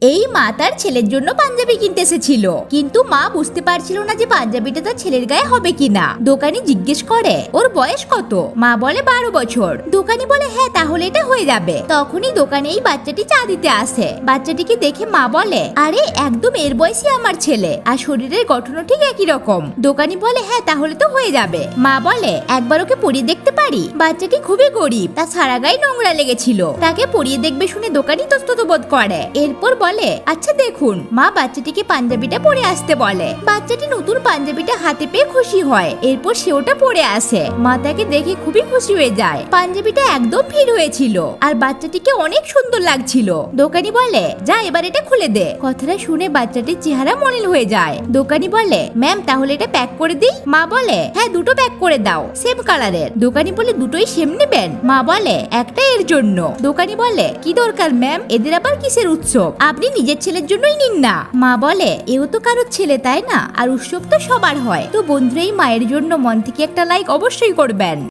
এই মা তার ছেলের জন্য পাঞ্জাবি কিনতে এসেছিল। কিন্তু মা বুঝতে পারছিল না যে পাঞ্জাবিটা তার ছেলের গায়ে হবে কিনা। দোকানি জিজ্ঞেস করে, ওর বয়স কত? মা বলে, বারো বছর। দোকানি বলে হ্যাঁ তাহলে এটা হয়ে যাবে। তখনই দোকানে এই বাচ্চাটি চা দিতে আসে। বাচ্চাটিকে দেখে মা বলে, আরে, একদম এর বয়সী আমার ছেলে। আর শরীরের গঠনও ঠিক একই রকম। দোকানি বলে হ্যাঁ তাহলে তো হয়ে যাবে। মা বলে, একবার ওকে পরিয়ে দেখতে পারি? বাচ্চাটি খুবই গরিব, তার সারা গায়ে নোংরা লেগেছিল। তাকে পরিয়ে দেখবে শুনে দোকানি তস্তত বোধ করে। এরপর বলে আচ্ছা দেখুন। মা বাচ্চাটিকে পাঞ্জাবিটা পরে আসতে বলে। বাচ্চাটি নতুন পাঞ্জাবিটা হাতে পেয়ে খুশি হয়। এরপর সে ওটা পরে আসে। মা তাকে দেখে খুবই খুশি হয়ে যায়। পাঞ্জাবিটা একদম ভিড় হয়েছিল আর বাচ্চাটিকে অনেক সুন্দর লাগছিল। দোকানি বলে, যা, এবার এটা খুলে দে। কথাটা শুনে বাচ্চাটির চেহারা মলিন হয়ে যায়। দোকানি বলে, ম্যাম, তাহলে এটা প্যাক করে দিই? মা বলে হ্যাঁ দুটো প্যাক করে দাও, সেম কালারের। দোকানি বলে, দুটোই সেম নেবেন? মা বলে, একটা এর জন্য। দোকানি বলে, কি দরকার, ম্যাম? এদের আবার কিসের উৎসব? আপনি নিজের ছেলের জন্যই নিন না। মা বলে, এও তো কারোর ছেলে, তাই না? আর উৎসব তো সবার হয়। তো বন্ধুরা, এই মায়ের জন্য মন থেকে একটা লাইক অবশ্যই করবেন।